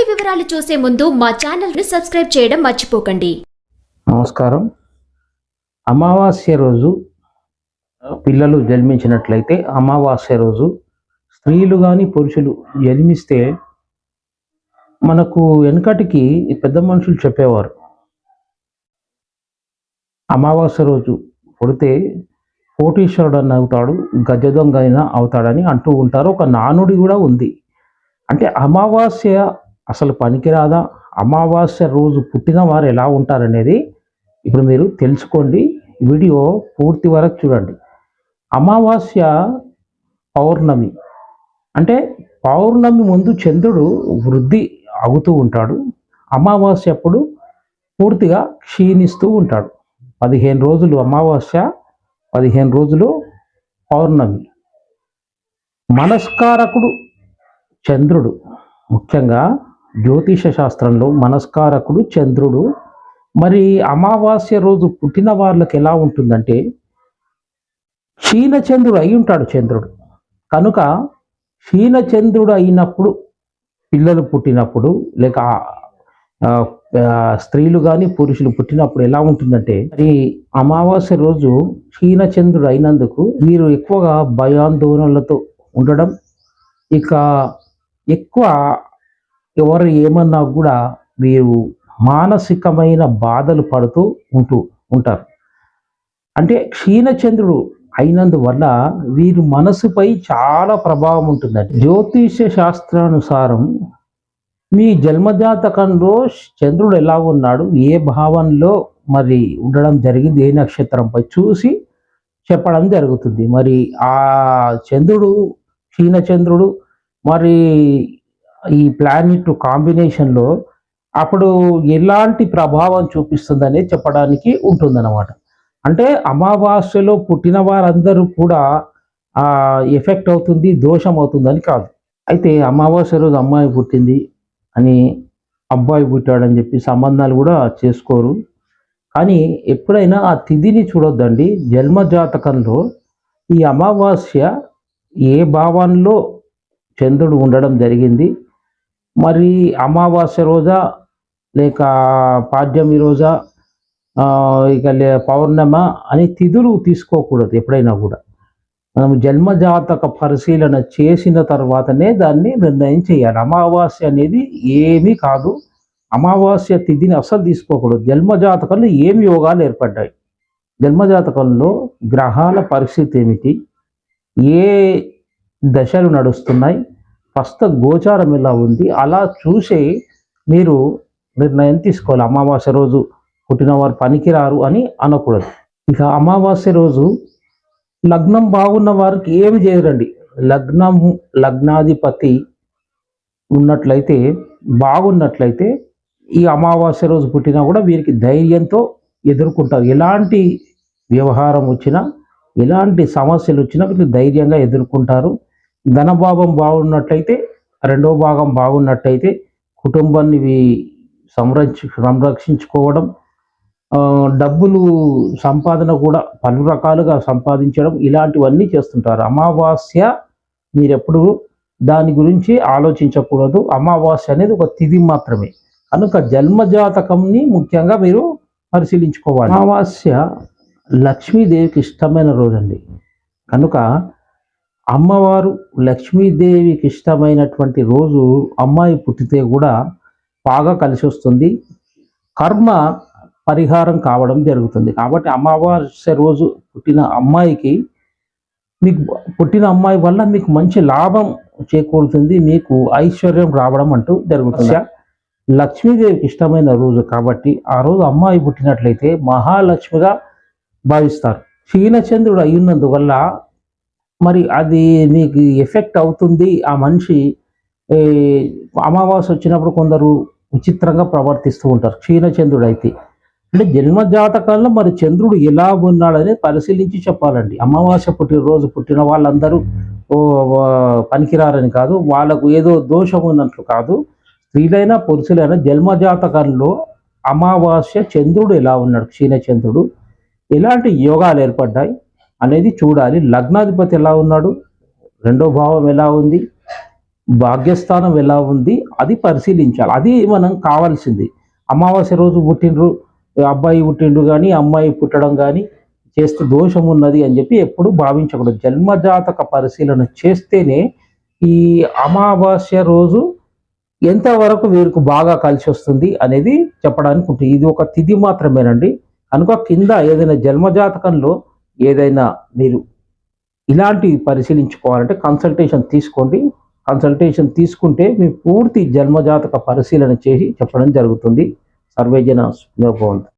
పూర్తి వివరాలు చూసే ముందు మా ఛానల్ని సబ్స్క్రైబ్ చేయడం మర్చిపోకండి. నమస్కారం. అమావాస్య రోజు పిల్లలు జన్మించినట్లయితే అమావాస్య రోజు స్త్రీలు కానీ పురుషులు జన్మిస్తే మనకు వెనకటికి పెద్ద మనుషులు చెప్పేవారు. అమావాస్య రోజు పుడితే కోటీశ్వరుడు అని అవుతాడు గజ దొంగ అయినా అవుతాడని అంటూ ఉంటారు. ఒక నానుడి కూడా ఉంది. అంటే అమావాస్య అసలు పనికిరాదా? అమావాస్య రోజు పుట్టిన వారు ఎలా ఉంటారనేది ఇప్పుడు మీరు తెలుసుకోండి. వీడియో పూర్తి వరకు చూడండి. అమావాస్య పౌర్ణమి. అంటే పౌర్ణమి ముందు చంద్రుడు వృద్ధి అవుతూ ఉంటాడు. అమావాస్య అప్పుడు పూర్తిగా క్షీణిస్తూ ఉంటాడు. పదిహేను రోజులు అమావాస్య పదిహేను రోజులు పౌర్ణమి. మనస్కారకుడు చంద్రుడు. ముఖ్యంగా జ్యోతిష శాస్త్రంలో మనస్కారకుడు చంద్రుడు. మరి అమావాస్య రోజు పుట్టిన వాళ్ళకి ఎలా ఉంటుందంటే క్షీణచంద్రుడు అయి ఉంటాడు చంద్రుడు. కనుక క్షీణచంద్రుడు అయినప్పుడు పిల్లలు పుట్టినప్పుడు లేక స్త్రీలు కానీ పురుషులు పుట్టినప్పుడు ఎలా ఉంటుందంటే మరి అమావాస్య రోజు క్షీణచంద్రుడు అయినందుకు మీరు ఎక్కువగా భయాందోళనలతో ఉండడం ఇక ఎక్కువ ఎవరు ఏమన్నా కూడా వీరు మానసికమైన బాధలు పడుతూ ఉంటూ ఉంటారు. అంటే క్షీణచంద్రుడు అయినందువల్ల వీరి మనసుపై చాలా ప్రభావం ఉంటుందండి. జ్యోతిష శాస్త్రానుసారం మీ జన్మజాతకంలో చంద్రుడు ఎలా ఉన్నాడు ఏ భావంలో మరి ఉండడం జరిగింది ఏ నక్షత్రంపై చూసి చెప్పడం జరుగుతుంది. మరి ఆ చంద్రుడు క్షీణచంద్రుడు మరి ఈ ప్లానెట్ కాంబినేషన్లో అప్పుడు ఎలాంటి ప్రభావం చూపిస్తుందనే చెప్పడానికి ఉంటుందన్నమాట. అంటే అమావాస్యలో పుట్టిన వారందరూ కూడా ఎఫెక్ట్ అవుతుంది దోషం అవుతుందని కాదు. అయితే అమావాస్య రోజు అమ్మాయి పుట్టింది అని అబ్బాయి పుట్టాడని చెప్పి సంబంధాలు కూడా చేసుకోరు. కానీ ఎప్పుడైనా ఆ తిథిని చూడొద్దండి. జన్మ జాతకంలో ఈ అమావాస్య ఏ భావంలో చంద్రుడు ఉండడం జరిగింది. మరి అమావాస్య రోజా లేక పాడ్యమి రోజా ఇక లే పౌర్ణమ అని తిథులు తీసుకోకూడదు ఎప్పుడైనా కూడా. మనం జన్మజాతక పరిశీలన చేసిన తర్వాతనే దాన్ని నిర్ణయం చేయాలి. అమావాస్య అనేది ఏమీ కాదు. అమావాస్య తిథిని అసలు తీసుకోకూడదు. జన్మజాతకంలో ఏమి యోగాలు ఏర్పడ్డాయి? జన్మజాతకంలో గ్రహాల పరిస్థితి ఏమిటి? ఏ దశలు నడుస్తున్నాయి? ప్రస్తుత గోచారం ఎలా ఉంది? అలా చూసి మీరు నిర్ణయం తీసుకోవాలి. అమావాస్య రోజు పుట్టినవారు పనికిరారు అని అనకూడదు. ఇక అమావాస్య రోజు లగ్నం బాగున్న వారికి ఏమి చేయరండి? లగ్నం లగ్నాధిపతి ఉన్నట్లయితే బాగున్నట్లయితే ఈ అమావాస్య రోజు పుట్టినా కూడా వీరికి ధైర్యంతో ఎదుర్కొంటారు. ఎలాంటి వ్యవహారం వచ్చినా ఎలాంటి సమస్యలు వచ్చినా వీళ్ళు ధైర్యంగా ఎదుర్కొంటారు. ధనభావం బాగున్నట్లయితే రెండో భాగం బాగున్నట్టయితే కుటుంబాన్ని సంరక్ష సంరక్షించుకోవడం డబ్బులు సంపాదన కూడా పలు రకాలుగా సంపాదించడం ఇలాంటివన్నీ చేస్తుంటారు. అమావాస్య మీరెప్పుడు దాని గురించి ఆలోచించకూడదు. అమావాస్య అనేది ఒక తిథి మాత్రమే. కనుక జన్మజాతకంని ముఖ్యంగా మీరు పరిశీలించుకోవాలి. అమావాస్య లక్ష్మీదేవికి ఇష్టమైన రోజండి. కనుక అమ్మవారు లక్ష్మీదేవికి ఇష్టమైనటువంటి రోజు అమ్మాయి పుట్టితే కూడా బాగా కలిసి వస్తుంది. కర్మ పరిహారం కావడం జరుగుతుంది. కాబట్టి అమావాస్య రోజు పుట్టిన అమ్మాయికి మీకు పుట్టిన అమ్మాయి వల్ల మీకు మంచి లాభం చేకూరుతుంది. మీకు ఐశ్వర్యం రావడం అంటూ జరుగుతుంది. లక్ష్మీదేవికి ఇష్టమైన రోజు కాబట్టి ఆ రోజు అమ్మాయి పుట్టినట్లయితే మహాలక్ష్మిగా భావిస్తారు. క్షీణచంద్రుడు అయినందువల్ల మరి అది మీకు ఎఫెక్ట్ అవుతుంది. ఆ మనిషి అమావాస్య వచ్చినప్పుడు కొందరు విచిత్రంగా ప్రవర్తిస్తూ ఉంటారు. క్షీణచంద్రుడు అయితే అంటే జన్మ జాతకాల్లో మరి చంద్రుడు ఎలా ఉన్నాడని పరిశీలించి చెప్పాలండి. అమావాస్య పుట్టిన రోజు పుట్టిన వాళ్ళందరూ పనికిరారని కాదు. వాళ్ళకు ఏదో దోషం ఉన్నట్లు కాదు. స్త్రీలైనా పురుషులైనా జన్మ జాతకంలో అమావాస్య చంద్రుడు ఎలా ఉన్నాడు? క్షీణచంద్రుడు. ఎలాంటి యోగాలు ఏర్పడ్డాయి? అనేది చూడాలి. లగ్నాధిపతి ఎలా ఉన్నాడు? రెండో భావం ఎలా ఉంది? భాగ్యస్థానం ఎలా ఉంది? అది పరిశీలించాలి. అది మనం కావాల్సింది. అమావాస్య రోజు పుట్టిండ్రు అబ్బాయి పుట్టిండు కానీ అమ్మాయి పుట్టడం కానీ చేస్తే దోషం ఉన్నది అని చెప్పి ఎప్పుడు భావించకూడదు. జన్మజాతక పరిశీలన చేస్తేనే ఈ అమావాస్య రోజు ఎంతవరకు వీరికి బాగా కలిసి వస్తుంది అనేది చెప్పడానికి ఉంటుంది. ఇది ఒక తిథి మాత్రమేనండి. కనుక కింద ఏదైనా జన్మజాతకంలో ఏదైనా మీరు ఇలాంటివి పరిశీలించుకోవాలంటే కన్సల్టేషన్ తీసుకోండి. కన్సల్టేషన్ తీసుకుంటే మీ పూర్తి జన్మజాతక పరిశీలన చేసి చెప్పడం జరుగుతుంది. సర్వేజన భవంతు